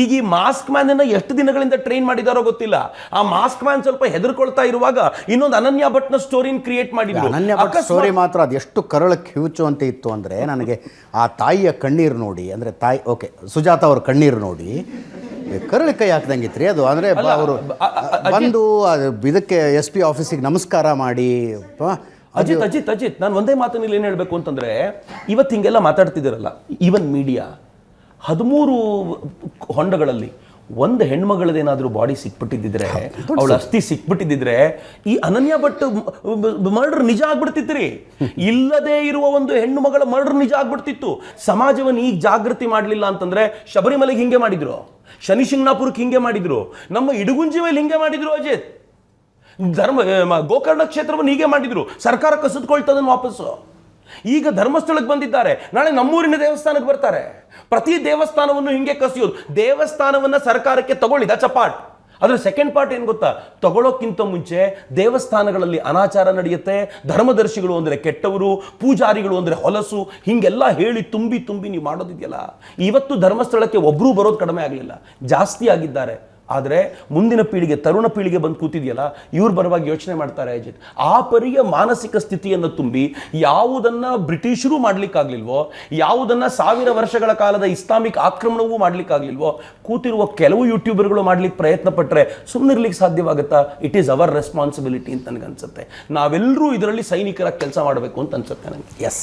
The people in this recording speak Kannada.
ಈಗ ಈ ಮಾಸ್ಕ್ ಮ್ಯಾನ್ ಅನ್ನ ಎಷ್ಟು ದಿನಗಳಿಂದ ಟ್ರೈನ್ ಮಾಡಿದಾರೋ ಗೊತ್ತಿಲ್ಲ. ಆ ಮಾಸ್ಕ್ ಮ್ಯಾನ್ ಸ್ವಲ್ಪ ಹೆದರ್ಕೊಳ್ತಾ ಇರುವಾಗ ಇನ್ನೊಂದು ಅನನ್ಯ ಭಟ್ನ ಸ್ಟೋರಿನ ಕ್ರಿಯೇಟ್ ಮಾಡಿದ್ರು. ಅನನ್ಯ ಭಟ್ ಸ್ಟೋರಿ ಮಾತ್ರ ಅದು ಎಷ್ಟು ಕರಳಕ್ಕೆ ಕಿವುಚುವಂತೆ ಇತ್ತು ಅಂದರೆ ನನಗೆ ಆ ತಾಯಿಯ ಕಣ್ಣೀರು ನೋಡಿ ಅಂದರೆ ತಾಯಿ ಓಕೆ ಸುಜಾತ ಅವ್ರ ಕಣ್ಣೀರು ನೋಡಿ ಕರಳಿ ಕೈ ಹಾಕ್ದಂಗಿತ್ರಿ ಅದು. ಅಂದರೆ ಅವರು ಬಂದು ಇದಕ್ಕೆ ಎಸ್ ಪಿ ಆಫೀಸಿಗೆ ನಮಸ್ಕಾರ ಮಾಡಿ ಅಜಿತ್ ಅಜಿತ್ ಅಜಿತ್ ನಾನು ಒಂದೇ ಮಾತಿನಲ್ಲಿ ಏನು ಹೇಳಬೇಕು ಅಂತಂದ್ರೆ ಇವತ್ತು ಹಿಂಗೆಲ್ಲ ಮಾತಾಡ್ತಿದ್ದೀರಲ್ಲ ಈವನ್ ಮೀಡಿಯಾ ಹದಿಮೂರು ಹೊಂಡಗಳಲ್ಲಿ ಒಂದು ಹೆಣ್ಮಗಳದೇನಾದರೂ ಬಾಡಿ ಸಿಕ್ಬಿಟ್ಟಿದ್ದಿದ್ರೆ ಅವಳ ಅಸ್ಥಿ ಸಿಕ್ಬಿಟ್ಟಿದ್ದಿದ್ರೆ ಈ ಅನನ್ಯ ಭಟ್ ಮರ್ಡರ್ ನಿಜ ಆಗ್ಬಿಡ್ತಿತ್ರಿ. ಇಲ್ಲದೆ ಇರುವ ಒಂದು ಹೆಣ್ಣು ಮಗಳ ಮರ್ಡರ್ ನಿಜ ಆಗ್ಬಿಡ್ತಿತ್ತು. ಸಮಾಜವನ್ನು ಈಗ ಜಾಗೃತಿ ಮಾಡಲಿಲ್ಲ ಅಂತಂದ್ರೆ ಶಬರಿಮಲೆಗೆ ಹಿಂಗೆ ಮಾಡಿದ್ರು ಶನಿ ಶಿಂಗ್ನಾಪುರಕ್ಕೆ ಹಿಂಗೆ ಮಾಡಿದ್ರು ನಮ್ಮ ಇಡಗುಂಜಿ ಮೇಲೆ ಹಿಂಗೆ ಮಾಡಿದ್ರು ಅಜಿತ್. ಧರ್ಮ ಗೋಕರ್ಣ ಕ್ಷೇತ್ರವನ್ನು ಹೀಗೆ ಮಾಡಿದ್ರು. ಸರ್ಕಾರ ಕಸಿದ್ಕೊಳ್ತದನ್ನು ವಾಪಸ್ಸು. ಈಗ ಧರ್ಮಸ್ಥಳಕ್ಕೆ ಬಂದಿದ್ದಾರೆ. ನಾಳೆ ನಮ್ಮೂರಿನ ದೇವಸ್ಥಾನಕ್ಕೆ ಬರ್ತಾರೆ. ಪ್ರತಿ ದೇವಸ್ಥಾನವನ್ನು ಹಿಂಗೆ ಕಸಿಯೋದು. ದೇವಸ್ಥಾನವನ್ನ ಸರ್ಕಾರಕ್ಕೆ ತಗೊಳ್ಳಿ ದಟ್ಸ್ ಅ ಪಾರ್ಟ್ ಅದರ ಸೆಕೆಂಡ್ ಪಾರ್ಟ್ ಏನು ಗೊತ್ತಾ? ತಗೊಳ್ಳೋಕ್ಕಿಂತ ಮುಂಚೆ ದೇವಸ್ಥಾನಗಳಲ್ಲಿ ಅನಾಚಾರ ನಡೆಯುತ್ತೆ. ಧರ್ಮದರ್ಶಿಗಳು ಅಂದರೆ ಕೆಟ್ಟವರು, ಪೂಜಾರಿಗಳು ಅಂದರೆ ಹೊಲಸು. ಹಿಂಗೆಲ್ಲ ಹೇಳಿ ತುಂಬಿ ತುಂಬಿ ನೀವು ಮಾಡೋದಿದೆಯಲ್ಲ. ಇವತ್ತು ಧರ್ಮಸ್ಥಳಕ್ಕೆ ಒಬ್ಬರೂ ಬರೋದು ಕಡಿಮೆ ಆಗಲಿಲ್ಲ. ಜಾಸ್ತಿ ಆಗಿದ್ದಾರೆ. ಆದರೆ ಮುಂದಿನ ಪೀಳಿಗೆ, ತರುಣ ಪೀಳಿಗೆ ಬಂದು ಕೂತಿದೆಯಲ್ಲ, ಇವ್ರ ಬರವಾಗಿ ಯೋಚನೆ ಮಾಡ್ತಾರೆ ಅಜಿತ್. ಆ ಪರಿಯ ಮಾನಸಿಕ ಸ್ಥಿತಿಯನ್ನು ತುಂಬಿ ಯಾವುದನ್ನು ಬ್ರಿಟಿಷರು ಮಾಡಲಿಕ್ಕಾಗಲಿಲ್ವೋ, ಯಾವುದನ್ನು ಸಾವಿರ ವರ್ಷಗಳ ಕಾಲದ ಇಸ್ಲಾಮಿಕ್ ಆಕ್ರಮಣವೂ ಮಾಡಲಿಕ್ಕಾಗಲಿಲ್ವೋ, ಕೂತಿರುವ ಕೆಲವು ಯೂಟ್ಯೂಬರ್ಗಳು ಮಾಡ್ಲಿಕ್ಕೆ ಪ್ರಯತ್ನ ಪಟ್ಟರೆ ಸುಮ್ಮನಿರ್ಲಿಕ್ಕೆ ಸಾಧ್ಯವಾಗುತ್ತಾ? ಇಟ್ ಈಸ್ ಅವರ್ ರೆಸ್ಪಾನ್ಸಿಬಿಲಿಟಿ ಅಂತ ನನಗನ್ಸುತ್ತೆ. ನಾವೆಲ್ಲರೂ ಇದರಲ್ಲಿ ಸೈನಿಕರ ಕೆಲಸ ಮಾಡಬೇಕು ಅಂತ ಅನ್ಸುತ್ತೆ ನನಗೆ ಎಸ್